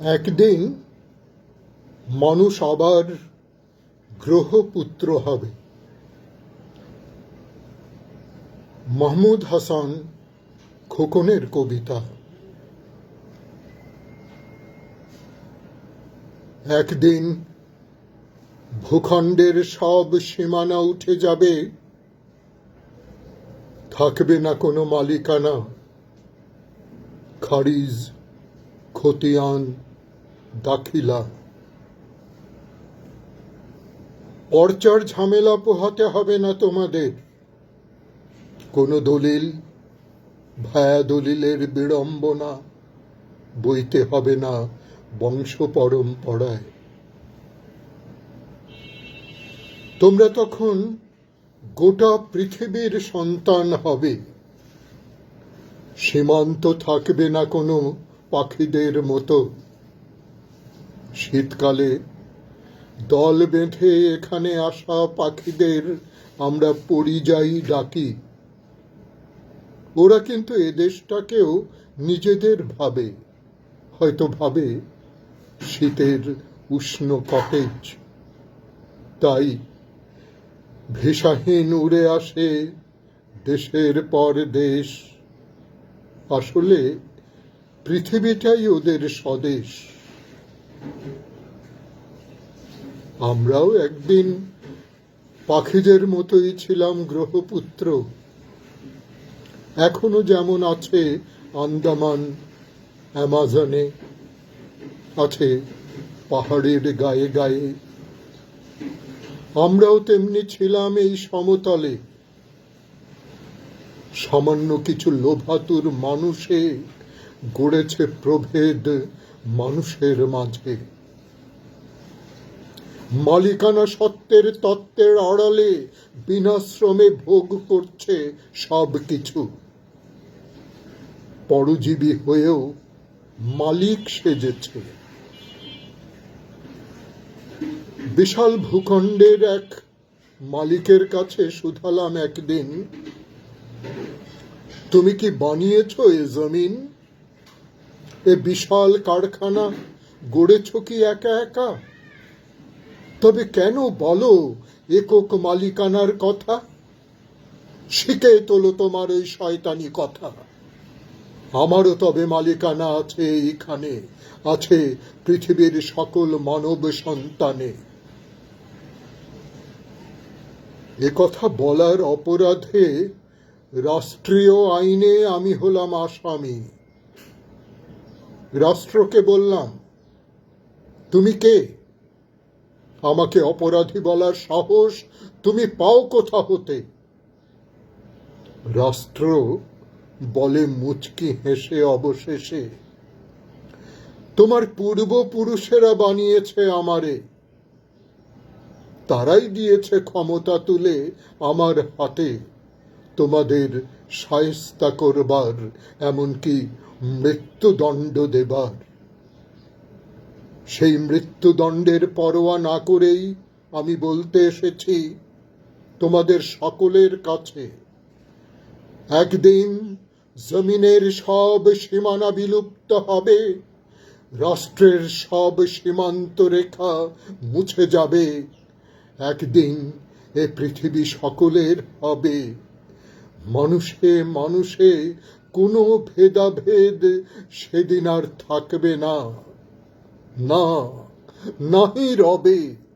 একদিন মানুষ আবার গ্রহপুত্র হবে। মাহমুদ হাসান খোকনের কবিতা। একদিন ভূখণ্ডের সব সীমানা উঠে যাবে। থাকবে না কোনো মালিকানা। খারিজ, খতিয়ান দাখিলা। পর্চার ঝামেলা পোহাতে হবে না তোমাদের। কোনো দলিল, ভায়া দলিলের বিড়ম্বনা বইতে হবে না বংশ পরম্পরায়। তোমরা তখন গোটা পৃথিবীর সন্তান হবে। সীমান্ত থাকবে না কোনো পাখিদের মতো। শীতকালে দল বেঁধে এখানে আসা পাখিদের আমরা পরিযায়ী ডাকি। ওরা কিন্তু এ দেশটাকেও নিজেদের ভাবে, হয়তো ভাবে শীতের উষ্ণ কটেজ। তাই ভেষাহীন উড়ে আসে দেশের পর দেশ। আসলে পৃথিবীটাই ওদের স্বদেশ। আমরাও একদিন পাখিদের মতোই ছিলাম গ্রহপুত্র। এখনও যেমন আছে আন্দামান, অ্যামাজনে, আছে পাহাড়ের গায়ে গায়ে। আমরাও তেমনি ছিলাম এই সমতলে। সামান্য কিছু লোভাতুর মানুষে গড়েছে প্রভেদ মানুষের মাঝে। মালিকানা সত্ত্বের তত্ত্বের আড়ালে বিনাশ্রমে ভোগ করছে সব কিছু। পরজীবী হয়েও মালিক সেজেছে। বিশাল ভূখণ্ডের এক মালিকের কাছে শুধালাম একদিন, তুমি কি বানিয়েছ এ জমিন? এ বিশাল কারখানা, গড়েছ কি একা একা? তবে কেন বলো একক মালিকানার কথা? শিখে তোলো তোমার ওই শয়তানি কথা। আমারও তবে মালিকানা আছে এইখানে, আছে পৃথিবীর সকল মানব সন্তানে। কথা বলার অপরাধে রাষ্ট্রীয় আইনে আমি হলাম আসামি। রাষ্ট্রকে বললাম, তুমি কে? আমাকে অপরাধী বলার সাহস তুমি পাও কোথা হতে? রাষ্ট্র বলে মুচকি হেসে অবশেষে, তোমার পূর্বপুরুষেরা বানিয়েছে আমারে। তারাই দিয়েছে ক্ষমতা তুলে আমার হাতে। তোমাদের সায়স্তা করবার, এমনকি মৃত্যুদণ্ড দেবার। সেই মৃত্যুদণ্ডের পরোয়া না করেই আমি বলতে এসেছি, তোমাদের সকলের কাছে, একদিন জমিনের সব সীমানা বিলুপ্ত হবে, রাষ্ট্রের সব সীমান্ত রেখা মুছে যাবে, একদিন এ পৃথিবী সকলের হবে। মানুষে মানুষে কোনো ভেদাভেদ সেদিন আর থাকবে না। না নাহি রবে।